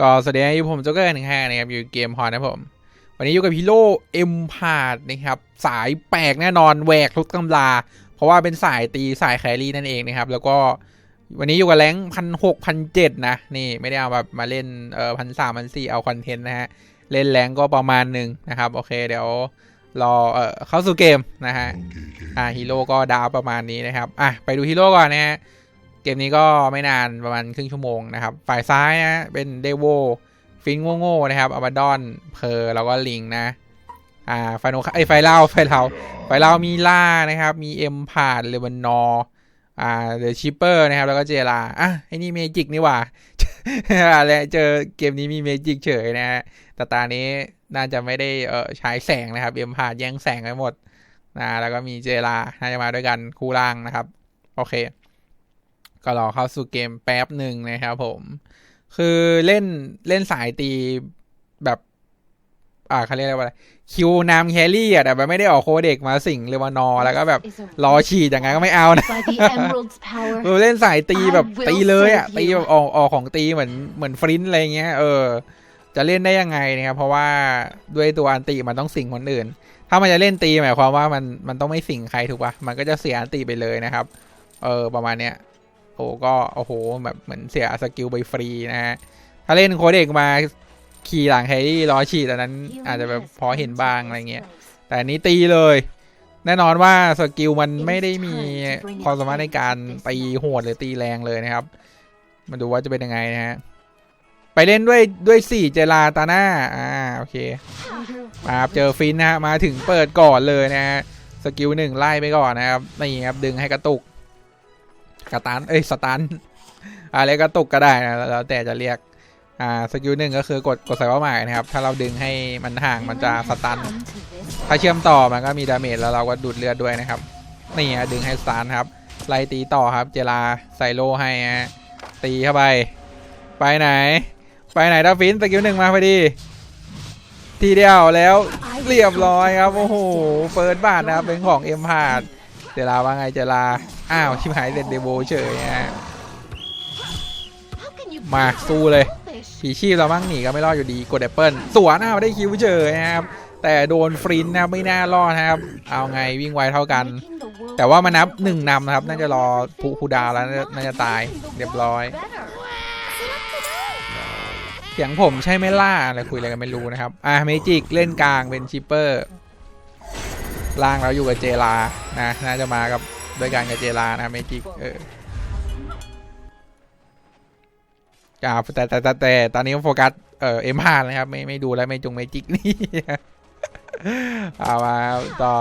ก็สวัสดีครับผมโจ๊กเกอร์หนึ่งห้านะครับ อยู่เกมฮอนนะผม วันนี้อยู่กับฮีโร่เอ็มพาดนะครับ สายแปลกแน่นอนแหวกทุกตำรา เพราะว่าเป็นสายตีสายแครี่นั่นเองนะครับ แล้วก็วันนี้อยู่กับแรงพันหกพันเจ็ดนะ นี่ไม่ได้เอาแบบมาเล่นเอ่อพันสามพันสี่เอาคอนเทนต์นะฮะ เล่นแรงก็ประมาณหนึ่งนะครับ โอเคเดี๋ยวรอเอ่อเข้าสู่เกมนะฮะ อ่าฮีโร่ก็ดาวประมาณนี้นะครับ อะไปดูฮีโร่ก่อนนะฮะ เกมนี้ก็ไม่นานประมาณครึ่งชั่วโมงนะครับ ฝ่ายซ้ายนะ เป็นเดโวฟินโง่ๆนะครับอาบาดอนเพอร์แล้วก็ลิงนะ อ่าไฟโนไอไฟเล่าไฟเล่าไฟเล่ามีล่านะครับ มีเอ็มพาดเลวันนออ่าเดอะชิปเปอร์นะครับ แล้วก็เจลาอะไอ้นี่เมจิกนี่หว่าอะไรเจอเกมนี้มีเมจิกเฉยนะฮะแต่ตานี้น่าจะไม่ได้เออใช้แสงนะครับเอ็มพาดแย่งแสงไปหมดนะแล้วก็มีเจลาน่าจะมาด้วยกันคู่ล่างนะครับ โอเค ก็รอเข้าสู่เกมแป๊บหนึ่งนะครับผม คือเล่นเล่นสายตีแบบ อ่าเขาเรียกว่าอะไรคิวนามแครี่อะแต่แบบไม่ได้ออกโคเด็กมาสิงเลวานอร์แล้วก็แบบรอฉีดอย่างงั้นก็ไม่เอานะ By the emerald's power, เออเล่นสายตีแบบ I will ตีเลยอะ save ตี you แบบออกออกของตีเหมือนเหมือนฟรินต์อะไรเงี้ยเออจะเล่นได้ยังไงนะครับเพราะว่าด้วยตัวอันตีมันต้องสิงคนอื่น ถ้ามันจะเล่นตีหมายความว่ามันมันต้องไม่สิงใครถูกปะมันก็จะเสียอันตีไปเลยนะครับ เออประมาณเนี้ย โอ้ก็โอ้โหแบบเหมือนเสียสกิลไปฟรีนะฮะถ้าเล่นโคเด็กมาขี่หลังแฮร์รี่รอฉีดอันนั้นอาจจะแบบพอเห็นบ้างอะไรเงี้ย แต่อันนี้ตีเลย แน่นอนว่าสกิลมันไม่ได้มีความสามารถในการตีโหดหรือตีแรงเลยนะครับ มาดูว่าจะเป็นยังไงนะฮะ ไปเล่นด้วยด้วยสี่เจลาตาหน้าอ่าโอเค มาครับเจอฟินนะฮะ มาถึงเปิดก่อนเลยนะฮะ สกิลหนึ่งไล่ไปก่อนนะครับ นี่ครับดึงให้กระตุก กระตันเอ้ยสตันอะไรกระตุกก็ได้นะแล้วแต่จะเรียกอ่าสกิลหนึ่งก็คือกดกดใส่เป้าหมายนะครับ ถ้าเราดึงให้มันห่างมันจะสตัน ถ้าเชื่อมต่อมันก็มีดาเมจแล้วเราก็ดูดเลือดด้วยนะครับ นี่ฮะดึงให้สตาร์ทครับ ไล่ตีต่อครับ เจลาใส่โลให้ฮะตีเข้าไป ไปไหน ไปไหนดาฟินสกิลหนึ่งมาพอดี ทีเดียวแล้วเรียบร้อยครับ โอ้โหเปิดบาทนะครับเป็นของเอ็มพาด เจลาว่าไงเจลา อ้าวชิบหายเด็ดเดโบเฉยฮะมาสู้เลยผีชีพเรามั่งหนีก็ไม่รอดอยู่ดีกดแอปเปิลสวนอ้าวได้คิวเฉยนะครับ แต่โดนฟรินนะไม่น่ารอดนะครับ เอาไงวิ่งไวเท่ากัน แต่ว่ามานับหนึ่งนำนะครับ น่าจะรอผู้ผู้ดาวแล้วน่าจะตายเรียบร้อยเสียงผมใช่ไหมล่าอะไรคุยอะไรกันไม่รู้นะครับ อะเมจิกเล่นกลางเป็นชิปเปอร์ ล่างแล้วอยู่กับเจลานะน่าจะมากับด้วยกันกับเจลานะเมจิกเออครับแต่แต่แต่แต่ตอนนี้โฟกัสเอ่อเอ็มพานะครับ ไม่ไม่ดูแล้วไม่จงเมจิกนี่เอามาต่อ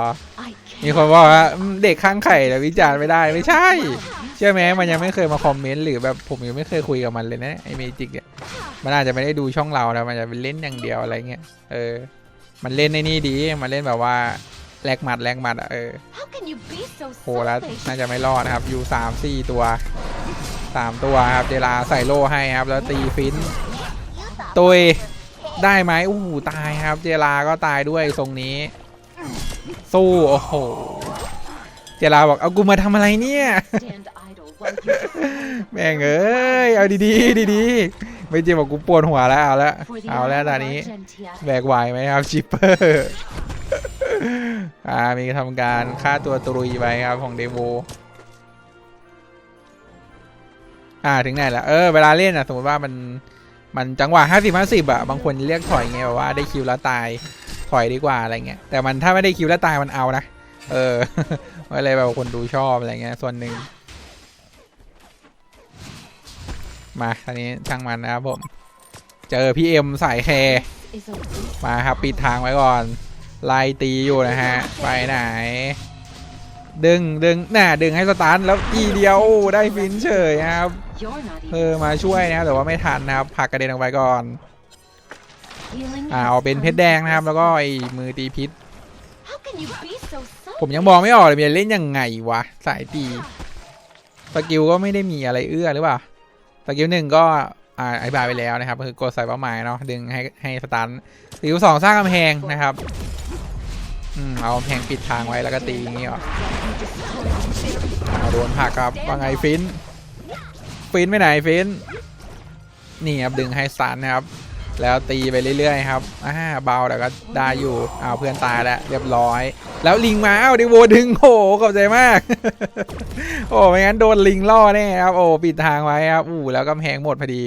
มีคนบอกว่าเด็กข้างไข่แต่วิจารณ์ไม่ได้ไม่ใช่ เชื่อไหมมันยังไม่เคยมาคอมเมนต์หรือแบบผมยังไม่เคยคุยกับมันเลยนะไอเมจิกเนี่ยมันอาจจะไม่ได้ดูช่องเรานะมันจะเป็นเล่นอย่างเดียวอะไรเงี้ยเออ มันเล่นในนี่ดี มันเล่นแบบว่า แลกหมัดแลกหมัดอะเออ How can you be so โหแล้ว selfish? น่าจะไม่รอดนะครับอยู่สามสี่ตัวสามตัวครับเจลาใส่โล่ให้ครับ แล้วตีฟินตุยได้ไหมอู้หูตายครับ เจลาก็ตายด้วยทรงนี้ สู้โอ้โหเจลาบอกเอากูมาทำอะไรเนี่ย Stand idle while you defend แม่งเอ้ยเอาดีๆดีๆไม่จริงบอกกูปวดหัวแล้วเอาละ for the เอาแล้ว honor ตอ of นนี้ Argentia. แบกไหวไหมครับชิปเปอร์ อ่ามีทำการฆ่าตัวตรุยไปครับของเดโวอ่าถึงไหนละเออเวลาเล่นอะสมมติว่ามันมันจังหวะห้าสิบห้าสิบอะบางคนเรียกถอยไงแบบว่าได้คิวแล้วตายถอยดีกว่าอะไรเงี้ยแต่มันถ้าไม่ได้คิวแล้วตายมันเอานะเออก็เลยแบบคนดูชอบอะไรเงี้ยส่วนหนึ่งมาอันนี้ช่างมันนะครับผม เจอพี่เอ็มสายแคร์มาครับปิดทางไว้ก่อน ไล่ตีอยู่นะฮะ ไปไหน ดึงดึงน่ะดึงให้สตาร์ทแล้วทีเดียวได้ฟินเฉยครับเออมาช่วยนะครับแต่ว่าไม่ทันนะครับผักกระเด็นออกไปก่อนอ่าเอาเป็นเพชรแดงนะครับ แล้วก็ไอ้มือตีพิษ ผมยังบอกไม่ออกเลยมันจะเล่นยังไงวะสายตีสกิลก็ไม่ได้มีอะไรเอื้อหรือเปล่าสกิลหนึ่งก็อ่าอธิบายไปแล้วนะครับก็คือกดใส่เป้าหมายเนาะดึงให้ให้สตาร์ทสกิลสองสร้างกำแพงนะครับ อืมเอาแพงปิดทางไว้แล้วก็ตีอย่างงี้หรอเอาโดนผักครับว่าไงฟิน ฟินไปไหนฟิน นี่ครับดึงให้สันนะครับ แล้วตีไปเรื่อยๆครับอ่าเบาแต่ก็ได้อยู่อ้าวเพื่อนตายแล้วเรียบร้อย แล้วลิงมาอ้าวดิโวดึงโอ้โหขอบใจมาก โอ้ไม่งั้นโดนลิงล่อแน่ครับ โอ้ปิดทางไว้ครับอู้แล้วกำแพงหมดพอดี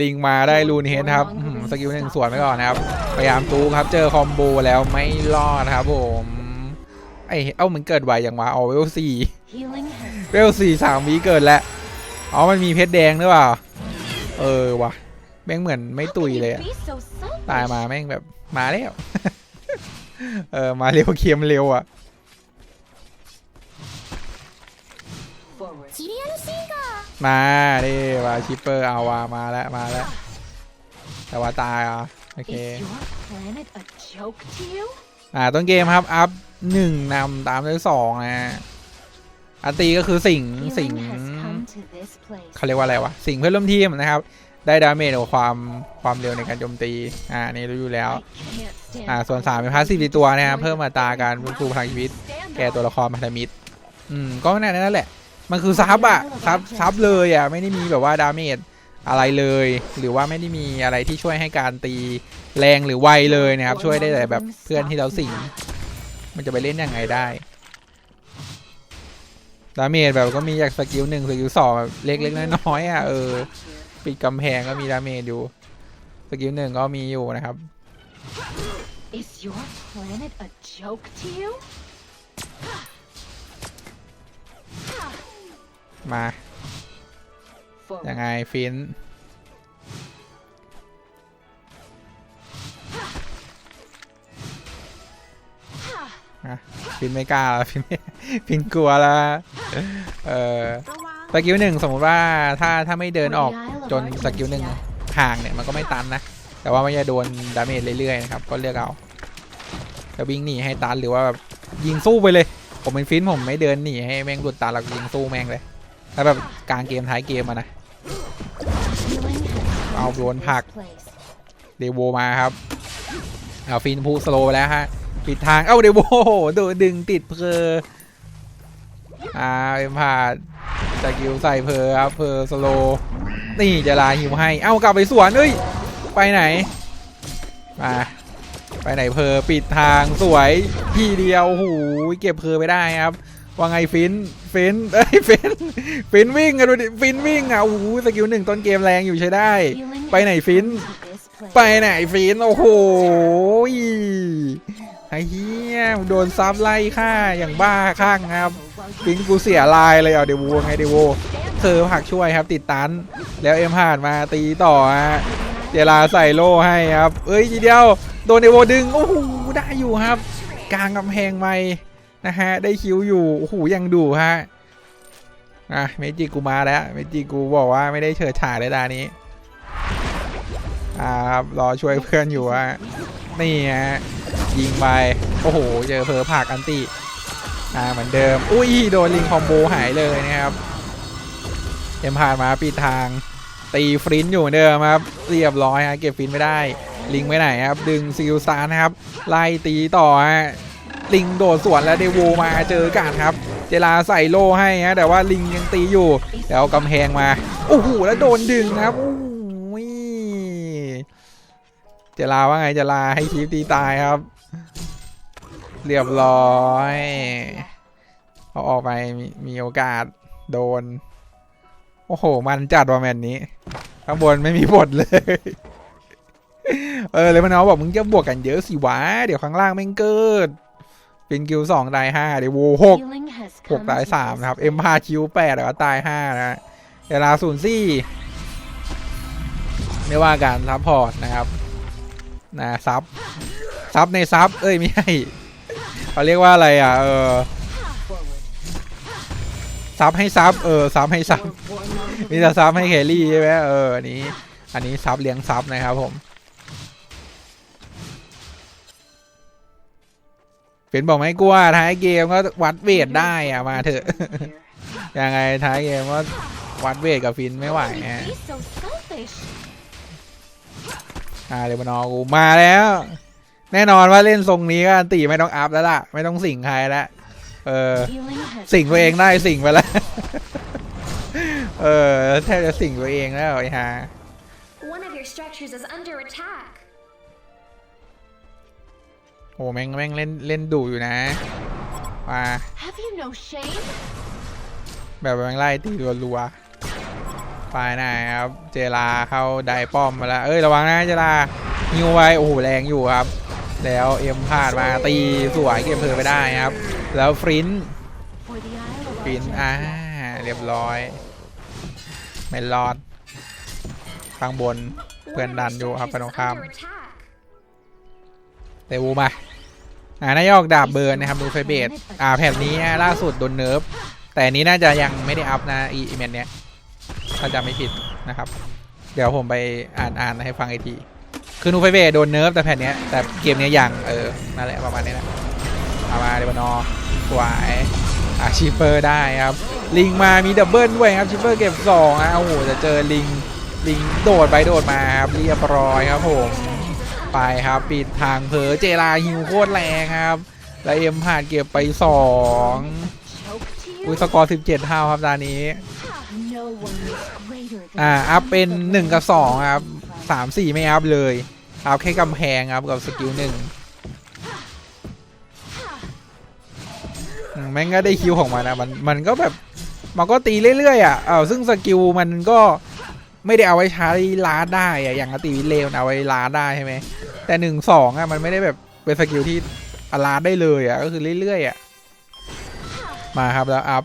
ลิงมาได้รูนเฮดครับอื้อหือสกิลหนึ่งสวนไปก่อนนะครับ พยายามจูครับ เจอคอมโบแล้วไม่รอดครับผมไอเอ้ามันเกิดไวอย่างวะอ๋อเวลสี่ Healing has เวลสี่สามวิเกิดแล้วอ๋อมันมีเพชรแดงหรือเปล่า เออวะแม่งเหมือนไม่ How ตุย can เลย you อะ be so selfish? ตายมาแม่งแบบมาแล้ว เออมาเร็วเคียมเร็วอะ มาดิมาชิปเปอร์เอาวามาแล้วมาแล้วแต่ว่าตายอะโอเค Is your planet a joke to you? อ่าต้นเกมครับอัพหนึ่งนำตามด้วยสองนะฮะอันตีก็คือสิ่งสิ่ง Healing has come to this place. เขาเรียกว่าอะไรวะสิ่งเพื่อนร่วมทีมนะครับ ได้ดาเมจกับความความเร็วในการโจมตีอ่านี่รู้อยู่แล้ว I can't stand อ่าส่วน for สาม you เป็น to พาสซีฟ destroy ตัวนะครับ the เพิ่มมาตราการฟื้นฟูพลังชีวิต Stand แก่ up. ตัวละครพันธมิตรอืมก็นั่นนั่นแหละ มันคือซับอะซับซับเลยอะไม่ได้มีแบบว่าดาเมจอะไรเลย หรือว่าไม่ได้มีอะไรที่ช่วยให้การตีแรงหรือไวเลยนะครับ ช่วยได้แต่แบบเพื่อนที่เราสิงมันจะไปเล่นยังไงได้ดาเมจแบบก็มีจากสกิลหนึ่งสกิลสองเล็กๆน้อยๆอะเออปิดกำแพงก็มีดาเมจอยู่สกิลหนึ่งก็มีอยู่นะครับ Is your planet a joke to you? มา ยังไงฟินฟินไม่กล้าแล้วฟินฟินกลัวแล้วเออสกิลหนึ่งสมมติว่าถ้าถ้าไม่เดินออกจนสกิลหนึ่งห่างเนี่ยมันก็ไม่ตันนะ แต่ว่าไม่จะโดนดาเมจเรื่อยๆนะครับก็เลือกเอาจะวิ่งหนีให้ตันหรือว่าแบบยิงสู้ไปเลย ผมเป็นฟินผมไม่เดินหนีให้แม่งหลุดตาเรายิงสู้แม่งเลย ถ้าแบบกลางเกมท้ายเกมอะนะ เอาโดนผัก เดโวมาครับเอาฟินพูสโลไปแล้วฮะ ปิดทาง เอ้าเดโวโดนดึงติดเพออ่าเอ็มพาดสกิลใส่เพอครับเพอสโล นี่จะลาหิวให้ เอ้ากลับไปสวนเอ้ย ไปไหน มาไปไหนเพอปิดทางสวยทีเดียวโอ้โหเก็บเพอไปได้ครับ ว่าไงฟินฟินเอ้ยฟินฟินวิ่งอะดูดิฟินวิ่งอะโอ้โหสกิลหนึ่งต้นเกมแรงอยู่ใช้ได้ ไปไหนฟินไปไหนฟินโอ้โหไอ้เฮียโดนซับไล่ฆ่าอย่างบ้าข้างครับฟินกูเสียลายเลยเอาเดวูไงเดวูเธอผักช่วยครับติดตัน แล้วเอ็มผ่านมาตีต่อฮะเจลาใส่โล่ให้ครับ เอ้ยทีเดียวโดนเดโวดึงโอ้โหได้อยู่ครับ กลางกำแพงไม่ นะฮะ ได้คิวอยู่ โอ้โห ยังดูฮะ อะ เมจิกูมาแล้ว เมจิกูบอกว่าไม่ได้เฉิดฉายเลยดานี้ อ่าครับรอช่วยเพื่อนอยู่ฮะ นี่ฮะ ยิงไป โอ้โห เจอเพอผักอันติ อ่า เหมือนเดิม อุ้ย โดนลิงคอมโบหายเลยนะครับเอ็มผ่านมาปิดทาง ตีฟรินอยู่เหมือนเดิมครับ เรียบร้อยฮะ เก็บฟรินไม่ได้ ลิงไปไหนครับ ดึงซิลซานครับ ไล่ตีต่อฮะ ลิงโดดสวนแล้วเดโวมาเจอกันครับ เจลาใส่โลให้ฮะแต่ว่าลิงยังตีอยู่ แล้วกำแพงมาโอ้โหแล้วโดนดึงครับโอ้โหเจลาว่าไงเจลาให้คีฟตีตายครับ เรียบร้อยเอาออกไปมีมีโอกาสโดน โอ้โห มันจัดว่าแมนนี้ ข้างบนไม่มีบทเลย เออเลยมันเอาบอกมึงจะบวกกันเยอะสิวะ เดี๋ยวข้างล่างแม่งเกิด เป็นคิวสองตายห้าเดี๋ยวโวหก Healing has หก come ตาย to สาม this นะครับเอ็มพาคิวแปดแล้วก็ตายห้านะเวลาศูนย์สี่ไม่ว่าการซับพอร์ตนะครับนะซับซับในซับเอ้ยไม่ใช่เขาเรียกว่าอะไรอะเออ Forward. ซับให้ซับเออซับให้ซับ Your warlord มีแต่ซับให้แครี่ใช่ไหมเอออันนี้อันนี้ซับเลี้ยงซับนะครับผม เป็นบอกไม่กลัวท้ายเกมก็วัดเวทได้อะมาเถอะ here. ยังไงท้ายเกมก็วัดเวทกับฟินไม่ไหว How can ฮะ you be so selfish? อ่าเดมานอร์กูมาแล้ว แน่นอนว่าเล่นทรงนี้ก็อันตีไม่ต้องอัพแล้วล่ะ ไม่ต้องสิงใครแล้วเออ Healing has สิงตัวเอง come ได้สิงไปแล้วเออแทบจะสิงตัวเองแล้วไอ้ฮะ One your structures is under attack. โอ้แม่งแม่งเล่นเล่นดุอยู่นะมา Have you no shame? แบบแม่งไล่ตีรัวๆไปไหนครับเจลาเข้าไดป้อมมาแล้วเอ้ยระวังนะเจลาฮิวไว้โอ้โหแรงอยู่ครับ แล้วเอ็มพลาดมาตีสวยเก็บเพลไปได้ครับ แล้วฟริน For the Isle of ฟรินอ่าเรียบร้อยไม่รอดข้างบนเพื่อน One of ดั our นอยู่ครับ structures ไปตรงข้าม under attack. เตวูมา อ่านายออกดาบเบิร์นนะครับดูไฟเบสอ่าแผ่นนี้ล่าสุดโดนเนิร์ฟแต่อันนี้น่าจะยังไม่ได้อัพนะอีเมนเนี้ยถ้าจำไม่ผิดนะครับ เดี๋ยวผมไปอ่านอ่านให้ฟังอีกทีคือนูไฟเบสโดนเนิร์ฟแต่แผ่นเนี้ยแต่เกมเนี้ยยังเออนั่นแหละประมาณนี้นะเอามาเดบานอร์สวยอ่าชิเปอร์ได้ครับ ลิงมามีดับเบิลด้วยครับชิเปอร์เก็บสองอะโอ้โหจะเจอลิงลิงโดดไปโดดมาครับเรียบร้อยครับผม ไปครับปิดทางเผอเจลาฮิวโคตรแรงครับ แล้วเอ็มผ่านเก็บไปสองอุ้ยสกอร์17เท่าครับตอนนี้อ่าอัพเป็น the 1กับ2ครับ3 4ไม่อัพเลยอัพแค่กำแพงครับกับสกิลหนึ่งแม่งก็ได้คิวของมันนะมันมันก็แบบมันก็ตีเรื่อยๆอะเออซึ่งสกิลมันก็ ไม่ได้เอาไว้ใช้ลาได้อะอย่างอติวิเลวเอาไว้ลาได้ใช่ไหมแต่หนึ่งสองอะมันไม่ได้แบบเป็นสกิลที่อลาได้เลยอะก็คือเรื่อยๆอะมาครับแล้วอัพ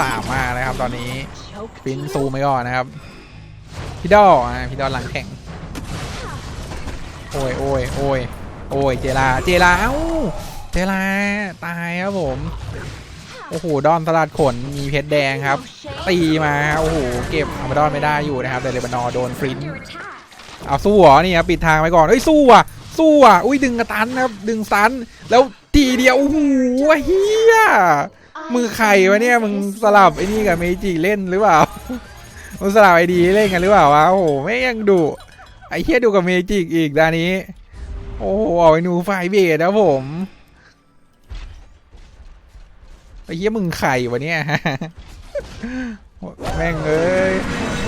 สามมานะครับ ตอนนี้ choke ฟินซู you? ไปก่อนนะครับพี่ดอะพี่ดอหลังแข่งโอ้ยโอ้ยโอ้ยโอ้ยเจลาเจลาเอ้าเจลาตายครับผม โอ้โหดอนสลัดขนมีเพชรแดงครับ ตีมาโอ้โหเก็บอามาดอนไม่ได้อยู่นะครับ แต่เลบานอโดนฟรินเอาสู้เหรอนี่ครับปิดทางไปก่อนเอ้ยสู้อะสู้อะอุ้ยดึงกระตันนะครับ ดึงสันแล้วทีเดียวโอ้โหเฮียมือใครวะเนี่ยมึงสลับไอ้นี่กับเมจิเล่นหรือเปล่ามึงสลับไอดีเล่นกันหรือเปล่าวะโอ้โหไม่ยังดุไอเฮียดูกับเมจิอีกด้านนี้ โอ้โหเอาไอ้หนูไฟเบสนะผม ไอ้เฮียมึงไข่วะเนี่ยแม่งเอ้ย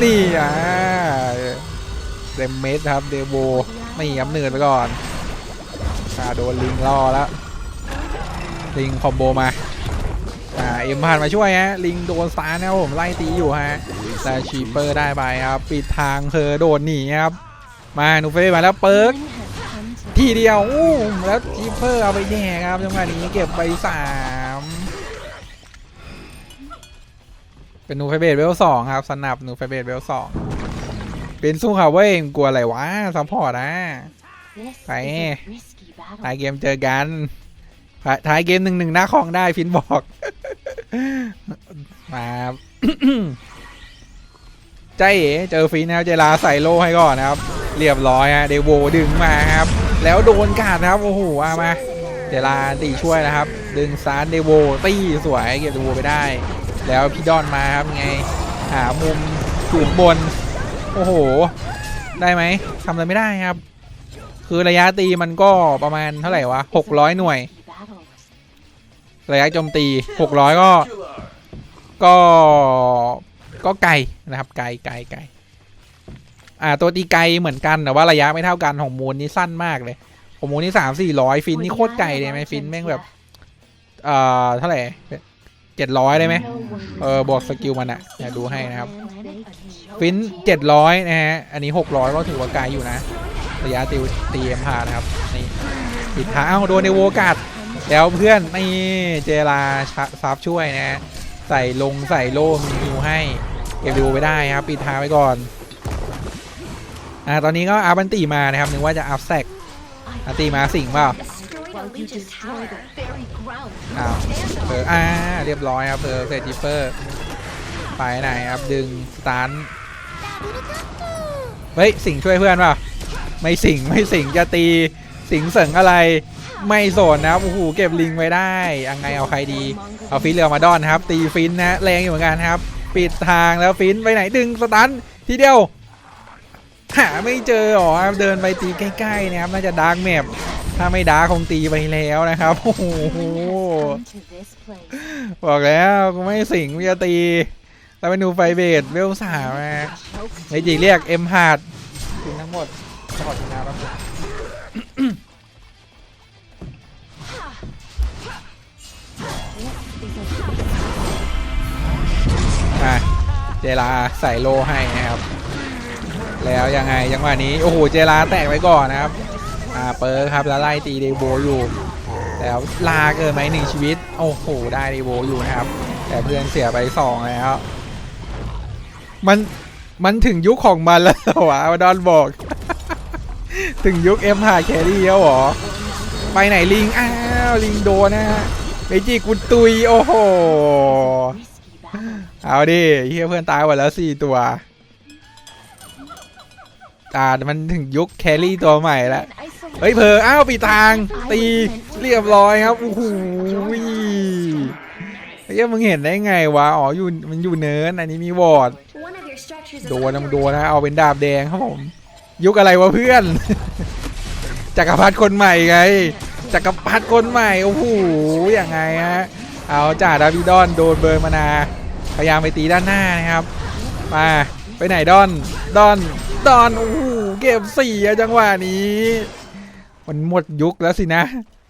นี่อะเดมเมสครับเดโบนี่ย้ำเนินไปก่อนอาโดนลิงล่อแล้วลิงคอมโบมาอ่าเอ็มผ่านมาช่วยฮะลิงโดนสตาร์นะผมไล่ตีอยู่ฮะแต่ชีเปอร์ได้ไปครับปิดทางเธอโดนหนีครับมาหนูเฟ่มาแล้วเปิร์กทีเดียวอู้แล้วชีเปอร์เอาไปแดกครับจังหวะนี้เก็บไปสาม เป็นหนูไฟเบสเวลสองครับ สนับหนูไฟเบสเวลสองเป็นสู้เขาเว้ยมึงกลัวอะไรวะซัพพอร์ตนะ This is Phải. a risky battle. ท้ายเกมเจอกันท้ายท้ายเกมหนึ่งหนึ่งหน้าคลองได้ฟินบอก มาครับใจเอ๋เจอฟินนะครับเจลาใส่โลให้ก่อนนะครับ เรียบร้อยฮะเดโวดึงมาครับ แล้วโดนกาดนะครับ โอ้โหเอามาเจลาตีช่วยนะครับ ดึงซานเดโวตีสวยเก็บเดโวไปได้ แล้วพี่ดอนมาครับไงหามุมสูงบน โอ้โห ได้ไหมทำอะไรไม่ได้ครับ คือระยะตีมันก็ประมาณเท่าไหร่วะ600หน่วย ระยะโจมตี600ก็ ก็ก็ไกลนะครับไกลไกลไกลอ่าตัวตีไกลเหมือนกันแต่ว่าระยะไม่เท่ากันของมูลนี่สั้นมากเลยของมูลนี่สามสี่ร้อยฟินนี่โคตรไกลเลยไหมฟินแม่งแบบ เอ่อเท่าไหร่ เจ็ดร้อยได้ไหม No one is เออบวกสกิลมันอะเดี๋ยวดูให้นะครับ planet a choke ฟิน to you? เจ็ดร้อยนะฮะ อันนี้หกร้อยก็ถือว่าไกลอยู่นะ ระยะตีตีเอ็มพานะครับ นี่ปิดท้ายเอ้าโดนในโวกัดแล้วเพื่อนนี่เจลาชะซับช่วยนะฮะ ใส่ลงใส่โล่มีฮิวให้เก็บดูไปได้ครับ ปิดท้ายไว้ก่อนอ่าตอนนี้ก็อัพอันตีมานะครับนึกว่าจะอัพแซกอันตีมาสิงเปล่า Destroy the While you Legion's destroy tower. the very ground อ้าว Stand เอออ่าเรียบร้อยครับเออเซจิเปอร์ไปไหนครับดึงสตาร์ทเฮ้ยสิงช่วยเพื่อนเปล่าไม่สิงไม่สิงจะตีสิงเสริงอะไรไม่สนนะครับโอ้โหเก็บลิงไว้ได้ยังไงเอาใครดี เอาฟินเรือมาดอนครับ ตีฟินนะแรงอยู่เหมือนกันครับ ปิดทางแล้วฟินไปไหนดึงสตันทีเดียว หาไม่เจอหรอเดินไปตีใกล้ๆนะครับน่าจะดาร์กแมปถ้าไม่ดาร์กคงตีไปแล้วนะครับโอ้โหบอกแล้วกูไม่สิงกูจะตีแล้วไปดูไฟเบสเวลสามนะ Choke เมจิเรียกเอ็มฮาร์ดทั้งหมดขอกินน้ำแป๊บอะเจลาใส่โลให้นะครับ แล้วยังไงจังหวะนี้ โอ้โห เจลาแตกไว้ก่อนนะครับ อ่าเปิร์ครับแล้วไล่ตีเดโบอยู่แล้วลาเกินไหมหนึ่งชีวิต โอ้โห ได้เดโบอยู่นะครับ แต่เพื่อนเสียไปสองแล้ว มันมันถึงยุคของมันแล้วหวะดอนบอก ถึงยุคเอ็มหาแครี่แล้วเหรอ ไปไหนลิง อ้าว ลิงโดนนะฮะเมจิกุนตุย โอ้โห เอาดิเฮียเพื่อนตายหมดแล้วสี่ตัว อ่ามันถึงยุคแครี่ตัวใหม่แล้ว An isolation เฮ้ยเพออ้าวปีทางตีเรียบร้อยครับโอ้โหเฮ้ยมึงเห็นได้ไงวะอ๋ออยู่มันอยู่เนินอันนี้มีวอร์ด One of your structures is โดนนะ under มึงโดนนะเอาเป็นดาบแดงครับผมยุคอะไรวะเพื่อนจักรพรรดิคนใหม่ไงจักรพรรดิคนใหม่โอ้โหยังไงฮะเอาจ่าดาวิดอนโดนเบิร์นมานาพยายามไปตีด้านหน้านะครับมาไปไหนดอนดอน ดอนโอ้โหเก็บสี่อะจังหวะนี้ มันหมดยุคแล้วสินะ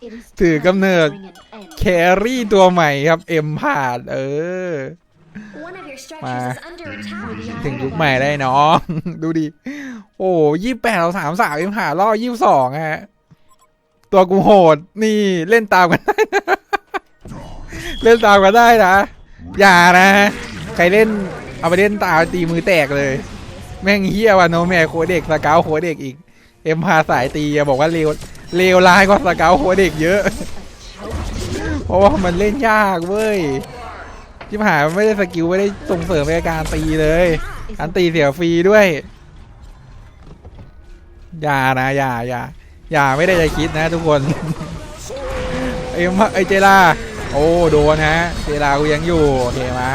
It is ถือกำเนิด time to bring an end แครี่ตัวใหม่ครับ เอ็มพาดเออ One of your structures Mà. is under attack. ถึงยุคใหม่ได้น้อง ดูดิ โอ้ยี่แปดเราสามสามเอ็มหาล่อยี่สองฮะ ตัวกูโหด นี่เล่นตามกันได้นะเล่นตามกันได้นะ อย่านะ ใครเล่นเอาไปเล่นตามตีมือแตกเลย แม่งเฮียว่ะโนแมโคเด็กสเกาโคเด็กอีก เอ็มพาสายตีอะบอกว่าเลวเลวร้ายกว่าสเกาโคเด็กเยอะ เพราะว่ามันเล่นยากเว้ยจิมหายไม่ได้สกิลไม่ได้ส่งเสริมในการตีเลยอันตีเสียฟรีด้วย อย่านะอย่าอย่าอย่าไม่ได้จะคิดนะทุกคนไอ้มะไอ้เจลาโอ้โดนฮะเจลากูยังอยู่โอเคมา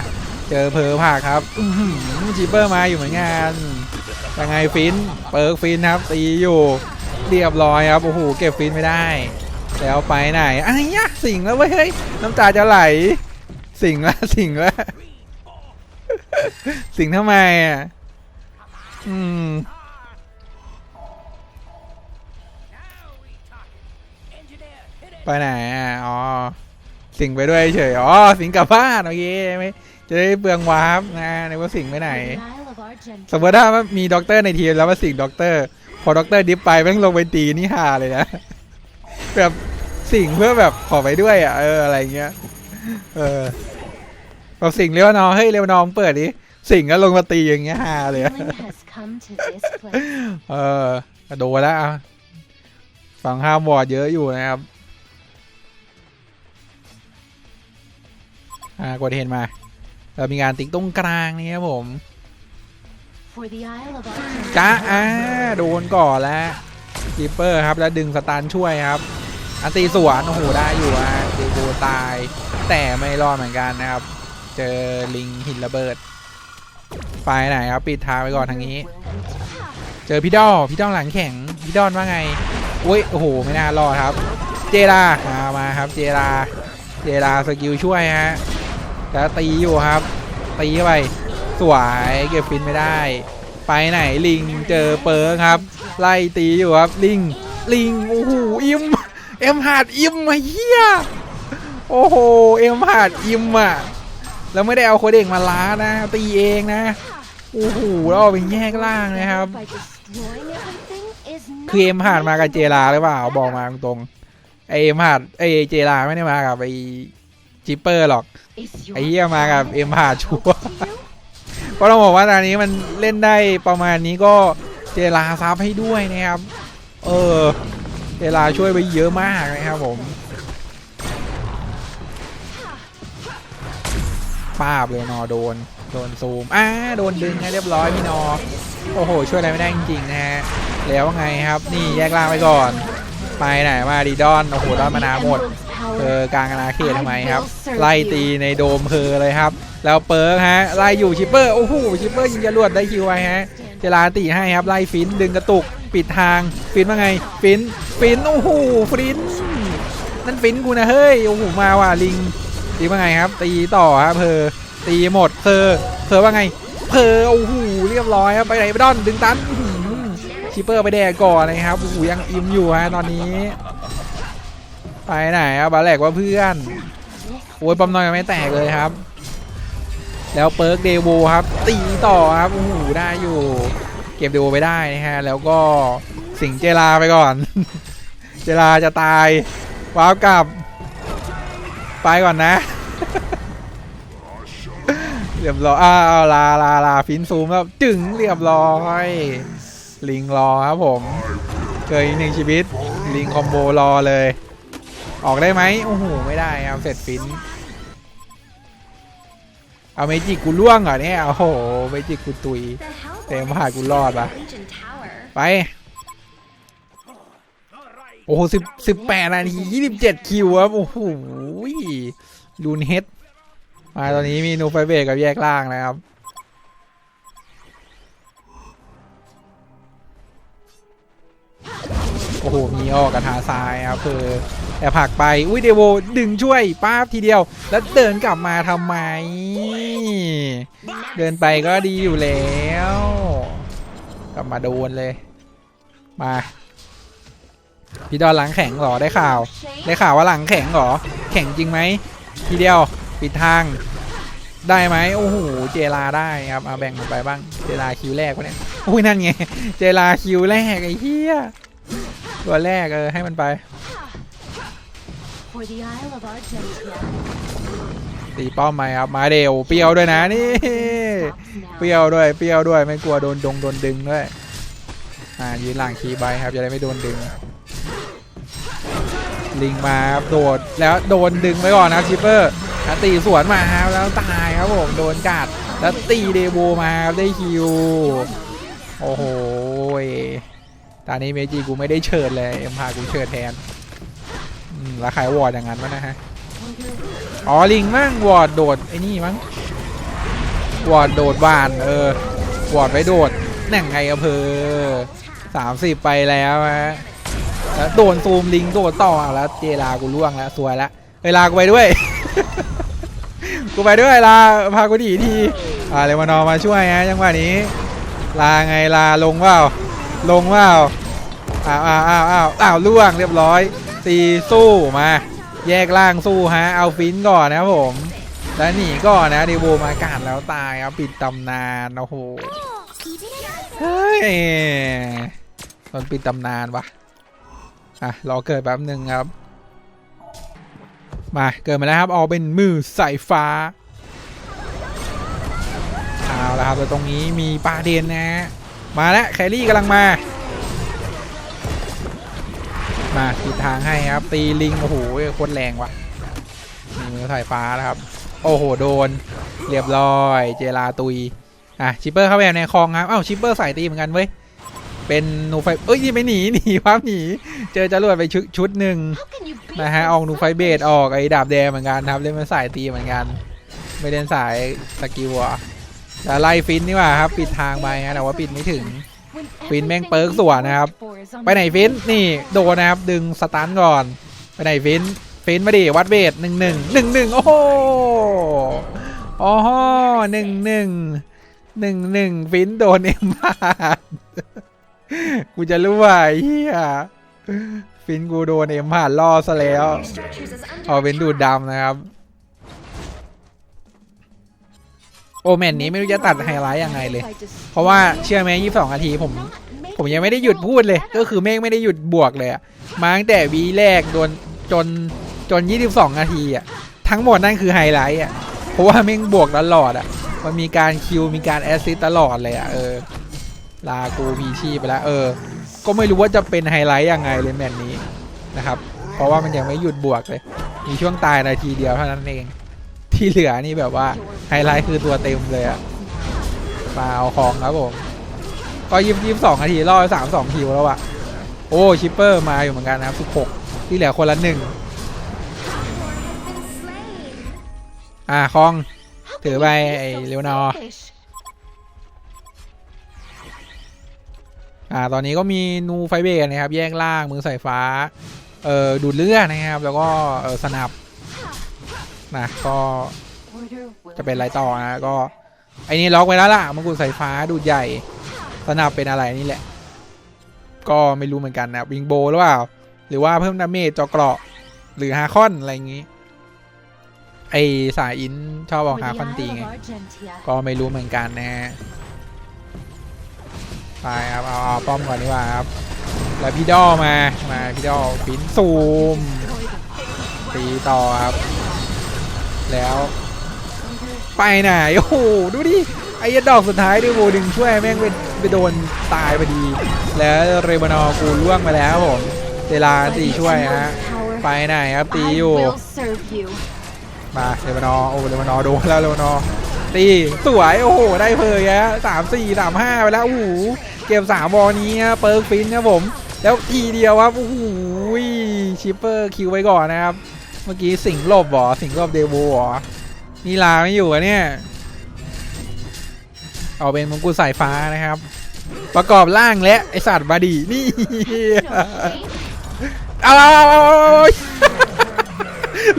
เจอเพอร์ผากครับอื้อหือจีเปอร์มาอยู่เหมือนกัน ยังไงฟินเปิร์กฟินครับตีอยู่เรียบร้อยครับโอ้โหเก็บฟินไม่ได้ แล้วไปไหนไอ้ยะสิงแล้วเว้ยเฮ้ยน้ำตาจะไหล สิงละสิงละสิงทำไมอะอืมไปไหนอะอ๋อสิงไปด้วยเฉยอ๋อสิงกลับบ้านโอเคไม่จะได้เปลืองวาร์ปนะในว่าสิงไปไหน สมมติถ้ามีด็อกเตอร์ในทีมแล้วมาสิงด็อกเตอร์ พอด็อกเตอร์ดิฟไปแม่งลงไปตีนี่ฮาเลยนะ แบบสิงเพื่อแบบขอไปด้วยอะเอออะไรเงี้ย เออแบบสิงเร็วนองเฮ้ยเร็วนองเปิดดิสิงก็ลงมาตีอย่างเงี้ยฮาเลยอะ Healing has come to this place. เออโดนแล้วอะฝั่งห้ามวอร์ดเยอะอยู่นะครับอ่ากดเห็นมา เรามีการติ๊กตรงกลางนี่ครับผม จ้าอ่าโดนก่อนแล้วกิปเปอร์ครับแล้วดึงสตาร์ช่วยครับ อันตีสวนโอ้โหได้อยู่อะเดโบตาย แต่ไม่รอดเหมือนกันนะครับ เจอลิงหินระเบิดไปไหนครับปิดทางไปก่อนทางนี้ เจอพี่ดอพี่ดอหลังแข็งพี่ดอนว่าไงอุ้ยโอ้โหไม่น่ารอดครับ เจดามามาครับ เจดาเจดาสกิลช่วยฮะแล้วตีอยู่ครับตีเข้าไป สวยเก็บฟินไม่ได้ ไปไหนลิงเจอเปิร์ครับ ไล่ตีอยู่ครับลิงลิงโอ้โหอิมเอ็มหาดอิมมาเฮียโอ้โหเอ็มหาดอิมอะแล้วไม่ได้เอาโคเด็กมาล้านะ ตีเองนะโอ้โหแล้วเอาไปแยกล่างนะครับคือเอ็มหาดมากับเจลาหรือเปล่าบอกมาตรงๆไอเอ็มหาดไอเจลาไม่ได้มากับไอจิปเปอร์หรอกไอเฮียมากับเอ็มหาดชัว ก็ต้องบอกว่าตอนนี้มันเล่นได้ประมาณนี้ก็เจลาซับให้ด้วยนะครับ เออ เจลาช่วยไปเยอะมากนะครับผมป้าบเลยนอโดน โดนซูมอ่าโดนดึงให้เรียบร้อยพี่นอ โอ้โห ช่วยอะไรไม่ได้จริงๆนะฮะ แล้วไงครับ นี่แยกล่างไปก่อน ไปไหนมาดีดอน โอ้โหดอนมานาหมดเออกลางอาณาเขตทำไมครับ ไล่ตีในโดมเพอเลยครับ แล้วเปิร์กฮะไล่อยู่ชิปเปอร์โอ้โหชิปเปอร์ยิงจรวดได้คิวไว้ฮะเจลาตีให้ครับไล่ฟินดึงกระตุกปิดทางฟินว่าไงฟินฟินโอ้โหฟินนั่นฟินกูนะเฮ้ยโอ้โหมาว่ะลิงตีว่าไงครับ ตีต่อครับเพอตีหมดเพอเพอว่าไงเพอโอ้โหเรียบร้อยครับไปไหนไปดอนดึงตันชิปเปอร์ไปแดกก่อนนะครับโอ้โหยังอิ่มอยู่ฮะตอนนี้ ไปไหนอะบบาแหลกว่าเพื่อนโอ้ยปั๊มนอยไม่แตกเลยครับ แล้วเปิร์กเดโวครับตีต่อครับโอ้โหได้อยู่ เก็บเดโวไปได้นะฮะแล้วก็สิงเจลาไปก่อน เจลาจะตายว้าวกลับ ไปก่อนนะเรียบร้อยอ้าวลาลาลาฟินซูมแล้วจึงเรียบร้อยลิงรอครับผมเกิดอีกหนึ่งชีวิตลิงคอมโบรอเลย ออกได้ไหมโอ้โหไม่ได้ครับเสร็จฟิน เอาเมจิกูล่วงเหรอเนี่ยโอ้โหเมจิกูตุยเต็มผ่ากูรอดปะไป โอ้โหสิบสิบแปดนาทียี่สิบเจ็ดคิวครับโอ้โหลูนเฮดมาตอนนี้มีนูไฟเบรกกับแยกล่างนะครับโอ้โห มีออกกระทาทรายครับคือ แต่ผักไป อุ้ยเดโวดึงช่วยป้าบทีเดียว แล้วเดินกลับมาทำไม เดินไปก็ดีอยู่แล้ว กลับมาโดนเลย มาพี่ดอนหลังแข็งหรอได้ข่าว ได้ข่าวว่าหลังแข็งหรอ แข็งจริงไหมทีเดียวปิดทาง ได้ไหมโอ้โหเจลาได้ครับเอาแบ่งมันไปบ้างเจลาคิวแรกวะเนี่ยอุ้ยนั่นไงเจลาคิวแรกไอ้เหี้ยตัวแรกเออให้มันไป ตีป้อมไหมครับมาเดวเปรี้ยวด้วยนะนี่เปรี้ยวด้วยเปรี้ยวด้วยไม่กลัวโดนดงโดนดึงด้วยอ่ายืนหลังคีใบครับจะได้ไม่โดนดึง ลิงมาครับโดดแล้วโดนดึงไว้ก่อนนะชิปเปอร์ตีสวนมาครับแล้วตายครับผมโดนกัดแล้วตีเดโวมาครับได้คิวโอ้โหตอนนี้เมจิกูไม่ได้เชิดเลยเอ็มพากูเชิดแทน อืมแล้วใครวอร์ดอย่างนั้นวะนะฮะ อ๋อลิงมั่งวอร์ดโดดไอ้นี่มั้ง วอร์ดโดดบาน เออ วอร์ดไว้โดดแหน่งไงอำเภอสามสิบไปแล้วฮะแล้วโดนซูมลิงโดดต่อแล้วเจลากูล่วงแล้วสวยล้วเวลากูไปด้วย กูไปด้วยลาพากูดีทีอ่าเลมานอร์มาช่วยฮะจังหวะนี้ ลาไงลาลงเปล่าลงเปล่าวอ้าวอ้าวอ้าวอ้าวล่วงเรียบร้อย ตีสู้มา แยกล่างสู้ฮะ เอาฟินก่อนนะครับผม แล้วหนีก่อนนะดีโวมาการแล้วตายครับปิดตำนานโอ้โหเฮ้ยโดนปิดตำนานวะอะรอเกิดแป๊บหนึ่งครับ มาเกิดมาแล้วครับเอาเป็นมือสายฟ้าเอาละครับแล้วตรงนี้มีปลาเดนนะ มาแล้วแครี่กำลังมา มาปิดทางให้ครับ ตีลิง โอ้โหโคตรแรงว่ะมีมือสายฟ้านะครับ โอ้โห โดน เรียบร้อย เจลาตุย อะ ชิปเปอร์เข้าไปในคลองครับ เอ้า ชิปเปอร์ใส่ตีเหมือนกันเว้ย เป็นนูไฟ เอ้ยไม่หนี หนีคว่าหนี เจอจรวดไปชุดชุดหนึ่งนะฮะ ออกนูไฟเบสออก ไอ้ดาบแดงเหมือนกันครับ เล่นเป็นสายตีเหมือนกัน ไม่เล่นสายสกิลอะจะไล่ฟินนี่ว่าครับ ปิดทางไปฮะแต่ว่าปิดไม่ถึง ฟินแม่ง everything เปิร์ก you สวนนะครับ worked for is on ไปไหน the ฟิน table? นี่โดนนะครับ ดึงสตันก่อน ไปไหนฟินฟินมาดิวัดเบสหนึ่งหนึ่งหนึ่งหนึ่งโอ้โหอ๋อหนึ่งหนึ่งหนึ่งหนึ่งฟินโดนเอ็มพาดกูจะรู้ว่าไอ้เฮียฟินกูโดนเอ็มพาดล่อซะแล้ว Your structures is under เอาเป็นดูด attack. ดำนะครับ โอแมนนี้ไม่รู้จะตัดไฮไลท์ยังไงเลย เพราะว่าเชื่อไหมยี่สองนาทีผม ผมยังไม่ได้หยุดพูดเลย ก็คือเมฆไม่ได้หยุดบวกเลยอะมาตั้งแต่วีแรกโดนจนจน22นาทีอะทั้งหมดนั่นคือไฮไลท์อะเพราะว่าเม่งบวกตลอดอะมันมีการคิวมีการแอสซิสตลอดเลยอะเออลากูพีชีพไปแล้วเออ ก็ไม่รู้ว่าจะเป็นไฮไลท์ยังไงเลยแมตช์นี้นะครับ เพราะว่ามันยังไม่หยุดบวกเลย มีช่วงตายนาทีเดียวเท่านั้นเอง ที่เหลือนี่แบบว่าไฮไลท์คือตัวเต็มเลยอะมาเอาของครับผมก็ยี่สิบสองนาทีล่อสามสองคิวแล้วอะโอ้ชิปเปอร์มาอยู่เหมือนกันนะครับสิบหกที่เหลือคนละหนึ่งอ่าคองถือไปไอ้เลวนออ่าตอนนี้ก็มีนูไฟเบรนะครับ แยกล่างมือสายฟ้า เอ่อดูดเลือดนะครับ แล้วก็เออสนับ นะก็จะเป็นไรต่อนะก็ไอ้นี่ล็อกไว้แล้วล่ะมังกรสายฟ้าดูดใหญ่สนับเป็นอะไรนี่แหละ ก็ไม่รู้เหมือนกันนะวิงโบหรือเปล่า หรือว่าเพิ่มดาเมจจอเกราะ หรือฮาคอนอะไรอย่างงี้ ไอสายอินชอบออกฮาคอนตีไงก็ไม่รู้เหมือนกันนะไปครับเอาเอาป้อมก่อนดีกว่าครับแล้วพี่ดอมามาพี่ดอฟินซูมตีต่อครับ แล้ว ไปไหนโอ้โหดูดิไอ้ดอกสุดท้ายด้วยโวดึงช่วยแม่งไปไปโดนตายพอดี แล้วเรบานอร์กูล่วงไปแล้วผมเวลาตีช่วยฮะไปไหนครับตีอยู่มาเรบานอโอ้เรบานอร์โดนแล้วเรบานอร์ตีสวยโอ้โหได้เพยฮะสามสี่สามห้าไปแล้วโอ้โหเกมสามบอลนี้เปิร์กฟินครับผมแล้วทีเดียวครับโอ้โหชิปเปอร์คิวไว้ก่อนนะครับ เมื่อกี้สิงหลบเหรอสิงหลบเดโวเหรอนี่ลาไม่อยู่อะเนี่ย เอาเป็นมงกุฎสายฟ้านะครับ ประกอบร่างและไอสัตว์บาดีนี่เอาเอาเอาเอาเอา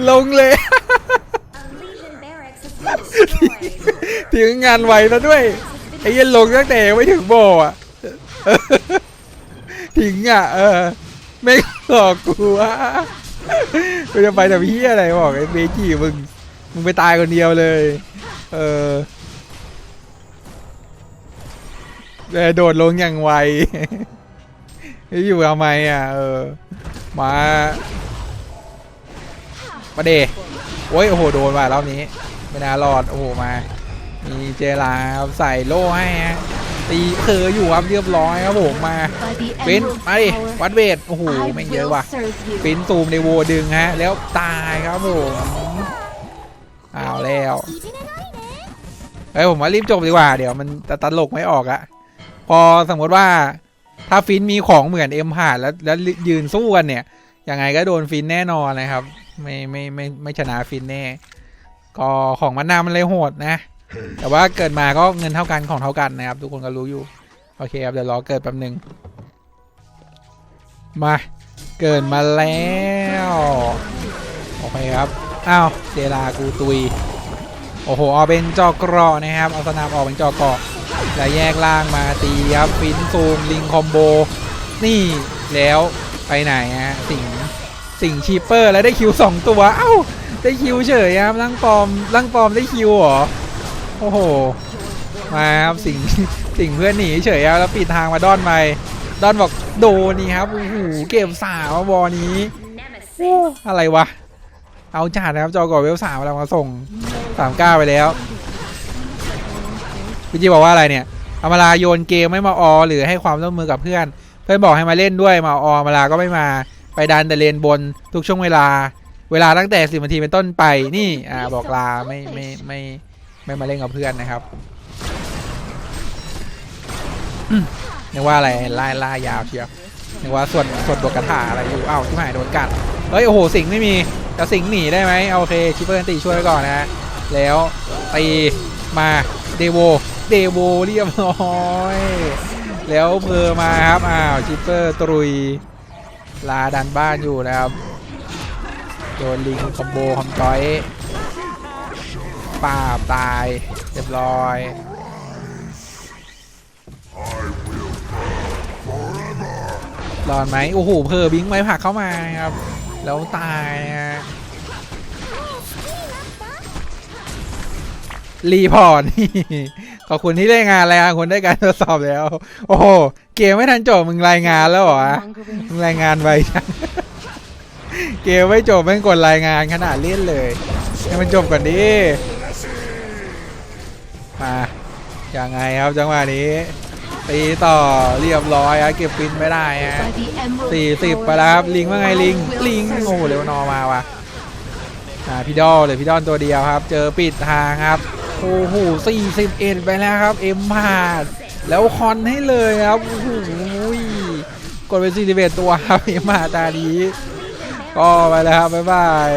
ลงเลยถึงงานไวซะด้วย ไอ้ยันลงตั้งแต่ไม่ถึงโบอะถึงอะ เออ ไม่หลอกกูอะ กูจะไปแต่พี่อะไรบอกไอ้เบจี้มึงมึงไปตายคนเดียวเลย เออแต่โดดลงอย่างไวอยู่ทำไมอะเออมามาเดโอ้ยโอ้โหโดนว่ะรอบนี้ไม่น่ารอดโอ้โหมา มีเจลาครับใส่โล่ให้ฮะ ตีเคออยู่ครับเรียบร้อยครับผมมา By the ฟิน Emerald มาดิ Power, วัดเวทโอ้โห I แม่งเยอะ will ว่ะ serve you. ฟินซูมในโวดึงฮะ แล้วตายครับผมเอาแล้วเฮ้ยผมว่ารีบจบดีกว่าเดี๋ยวมันจะตลกไม่ออกอะพอสมมติว่าถ้าฟินมีของเหมือนเอ็มผ่านแล้วแล้วยืนสู้กันเนี่ยยังไงก็โดนฟินแน่นอนนะครับ ไม่ไม่ไม่ไม่ชนะฟินแน่ ก็ของมันนามันเลยโหดนะ แต่ว่าเกิดมาก็เงินเท่ากันของเท่ากันนะครับ ทุกคนก็รู้อยู่ โอเคครับเดี๋ยวรอเกิดแป๊บหนึ่งมา เกิดมาแล้วโอเคครับอ้าวเจลากูตุยโอ้โหเอาเป็นจอกราะนะครับเอาสนามออกเป็นจอกราะแล้วแยกล่างมาตีครับฟินซูมลิงคอมโบนี่แล้วไปไหนฮะสิงสิงชีเปอร์แล้วได้คิวสองตัว เอ้า ได้คิวเฉยครับร่างปอมร่างปอมได้คิวเหรอ อ้โห มาครับสิ่งสิ่งเพื่อนหนีเฉยแล้วปิดทางมาดอนไปดอนบอกโดนนี่ครับโอ้โหเก็บสาวบอลนี้อะไรวะ เอาจัดนะครับจอก่อเวลสามเรามาส่งสามเก้าไปแล้วพี่จีบอกว่าอะไรเนี่ยอมาลาโยนเกมไม่มาออ หรือให้ความร่วมมือกับเพื่อน เพื่อนบอกให้มาเล่นด้วยมาออมาลาก็ไม่มาไปดันแต่เลนบนทุกช่วงเวลา เวลาตั้งแต่สิบนาทีเป็นต้นไปนี่อ่าบอกลาไม่ไม่ไม่ ไม่มาเล่นกับเพื่อนนะครับอืมนึกว่าอะไรล่าล่ายาวเชียวนึกว่าส่วนส่วนบวกกระถาอะไรอยู่อ้าวที่หายโดนกัดเฮ้ยโอ้โหสิงไม่มีจะสิงหนีได้ไหมเอาโอเคชิปเปอร์ตีช่วยไว้ก่อนนะฮะแล้วตีมาเดโวเดโวเรียบร้อยแล้วเพอมาครับอ้าวชิปเปอร์ตรุยลาดันบ้านอยู่นะครับโดนลิงคอมโบคอมจอย ป้าตายเรียบร้อยรอดไหมโอ้โหเพอบิงไม้ผักเข้ามาครับ แล้วตายรีพอร์ตขอบคุณที่ได้งานรายงานคนได้การทดสอบแล้ว โอ้โห เกมไม่ทันจบมึงรายงานแล้วเหรอมึงรายงานไวจังเกมไม่จบแม่งกดรายงานขนาดเล่นเลย ให้มันจบก่อนดิ มาย่างไงครับจังหวะนี้ ตีต่อเรียบร้อยอะเก็บฟินไม่ได้ฮะสี่สิบไปแล้วครับลิงว่าไงลิงลิงโอ้โหเร็วนอมาว่ะอ่าพี่ดอลเลยพี่ดอนตัวเดียวครับ เจอปิดทางครับโอ้โหสี่สิบเอ็ดไปแล้วครับเอ็มพาดแล้วคอนให้เลยครับโอ้โหกดไปสี่สิบเอ็ดตัวครับเอ็มพาดตาดีก็ไปแล้วครับบ๊ายบาย